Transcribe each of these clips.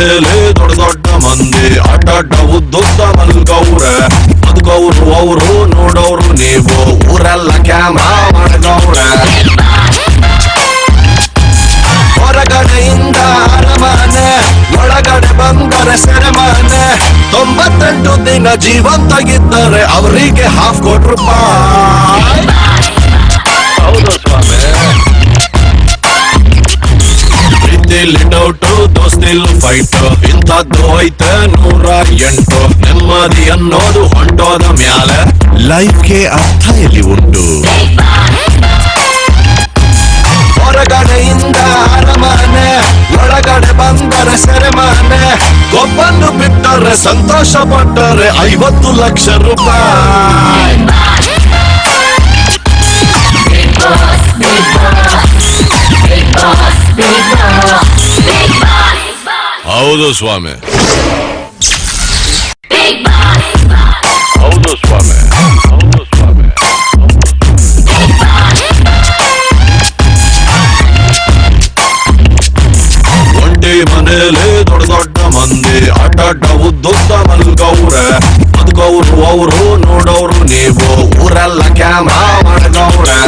ಮಂಡೇಲೆ ದೊಡ್ಡ ದೊಡ್ಡ ಮಂದಿ ಅಡ್ಡ ಅಡ್ಡ ಉದ್ದುದ್ದ ಮಲ್ಗವ್ರೆ ಬದುಕವ್ರು ಅವರು ನೋಡೋರು ನೀವು. ಊರೆಲ್ಲ ಕ್ಯಾಮ್ರಾ ಮಾಡ್ಗವ್ರೆ. ಹೊರಗಡೆಯಿಂದ ಅರಮನೆ, ಒಳಗಡೆ ಬಂದರೆ ಸೆರೆಮನೆ. ತೊಂಬತ್ತೆಂಟು ದಿನ ಜೀವಂತಾಗಿದ್ದರೆ ಅವರಿಗೆ ಹಾಫ್ ಕೊಟ್ರು ಹೌದು ಸ್ವಾಮಿ. ಡೌಟ್ ದೋಸ್ತಿಲ್ ಫೈಟ್ ಇಂಥದ್ದು ಐತೆ ನೂರ ಎಂಟು. ನೆಮ್ಮದಿ ಅನ್ನೋದು ಹೊಂಟೋದ ಮ್ಯಾಲೆ. ಲೈಫ್ಗೆ ಅರ್ಥ ಎಲ್ಲಿ ಉಂಟು? ಹೊರಗಡೆಯಿಂದ ಅರಮನೆ, ಒಳಗಡೆ ಬಂದರೆ ಸೆರೆಮನೆ. ಕೊಬ್ಬನ್ನು ಬಿಟ್ಟರೆ ಸಂತೋಷ ಪಟ್ಟರೆ ಐವತ್ತು ಲಕ್ಷ ರೂಪಾಯಿ. ಹೌದು ಸ್ವಾಮಿ. ಹೌದು ಸ್ವಾಮಿ. ಹೌದು ಸ್ವಾಮಿ ಒಂಟಿ ಮನೇಲಿ ದೊಡ್ಡ ದೊಡ್ಡ ಮಂದಿ ಅಡ್ಡ ಉದ್ದುದ್ದ ಮಲ್ಗವ್ರೆ ಬದುಕವ್ರು ಅವರು ನೋಡೋರು ನೀವು. ಊರೆಲ್ಲ ಕ್ಯಾಮ್ರಾ ಮಾಡ್ಗವ್ರೆ.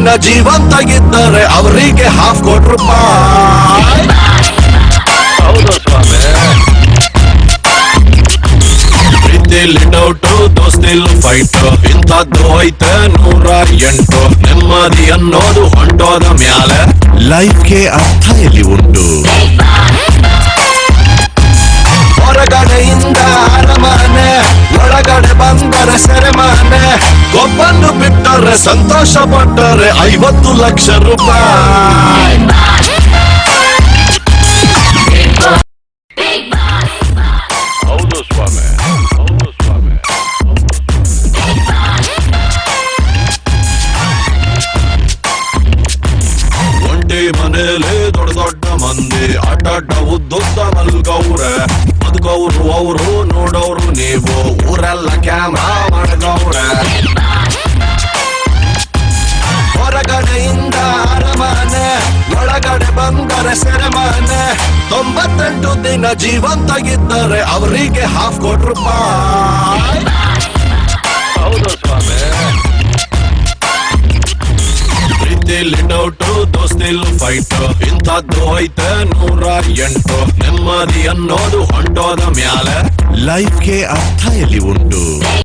ತೊಂಬತ್ತೆಂಟು ಜೀವಂತ ಇದ್ದರೆ ಅವರಿಗೆ ಹಾಫ್ ಕೊಟ್ರು ರೂಪಾಯಿ. ಹೌದು ಸ್ವಾಮಿ. ಪ್ರೀತಿಲಿ ಡೌಟು ದೋಸ್ತಿಲ್ ಫೈಟು ಇಂಥದ್ದು ಐತೆ ನೂರ ಎಂಟು. ನೆಮ್ಮದಿ ಅನ್ನೋದು ಹೊಂಟೋದ ಮ್ಯಾಲೆ. ಲೈಫ್ಗೆ ಅರ್ಥ ಎಲ್ಲಿ ಉಂಟು? ಹೊರಗಡೆಯಿಂದ ಅರಮನೆ ಒಳಗಡೆ ಬಂದರೆ ಸೆರೆಮನೆ. ಗೊಬ್ಬನ್ನು ಬಿಟ್ಟರೆ ಸಂತೋಷ ಪಟ್ಟರೆ ಐವತ್ತು ಲಕ್ಷ ರೂಪಾಯಿ. ಹೌದು ಸ್ವಾಮಿ. ಒಂಟಿ ಮನೇಲಿ ದೊಡ್ಡ ದೊಡ್ಡ ಮಂದಿ ಅಡ್ಡಡ್ಡ ಉದ್ದುದ್ದ ಮಲ್ಗವ್ರೆ. ಬದುಕವ್ರು ಅವರು, ನೋಡೋರು ನೀವು. ಊರೆಲ್ಲ ಕ್ಯಾಮ್ರಾ ಮಾಡ್ಗವ್ರೆ. ತೊಂಬತ್ತೆಂಟು ದಿನ ಜೀವಂತಾಗಿದ್ದಾರೆ ಅವರಿಗೆ ಹಾಫ್ ಕೊಟ್ರು ಹೌದು ಸ್ವಾಮಿ. ಪ್ರೀತಿಲಿ ಡೌಟು ದೋಸ್ತಿಲ್ ಫೈಟ್ ಇಂಥದ್ದು ಐತೆ ನೂರ ಎಂಟು. ನೆಮ್ಮದಿ ಅನ್ನೋದು ಹೊಂಟೋದ ಮ್ಯಾಲೆ. ಲೈಫ್ಗೆ ಅರ್ಥ ಎಲ್ಲಿ ಉಂಟು?